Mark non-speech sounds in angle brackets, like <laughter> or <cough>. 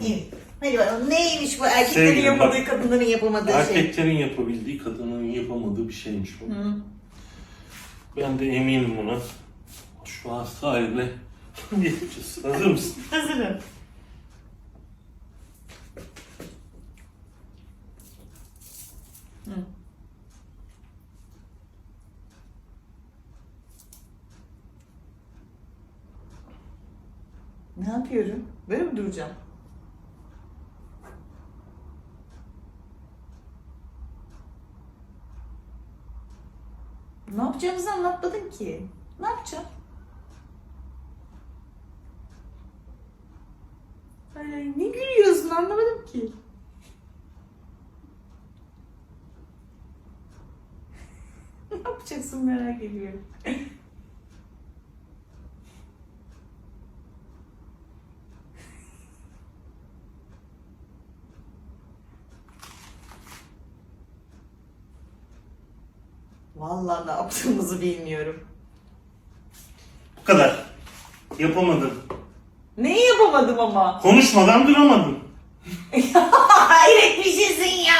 Evet. Hadi bakalım neymiş bu erkeklerin Sevgilim, yapamadığı bak. kadınların yapamadığı şey. Erkeklerin yapabildiği, kadının yapamadığı bir şeymiş bu. Hı. Ben de eminim buna. Şu hasta haline geçeceğiz. Hazır mısın? Hazırım. Hı. Ne yapıyorum? Böyle mi duracağım? Ne yapacağımızı anlatmadın ki. Ne yapacağım? Ay, ne gülüyorsun anlamadım ki. <laughs> ne yapacaksın merak ediyorum. Vallahi ne yaptığımızı bilmiyorum. Bu kadar. Yapamadım. Neyi yapamadım ama? Konuşmadan duramadım. <laughs> Hayret bir şeysin ya.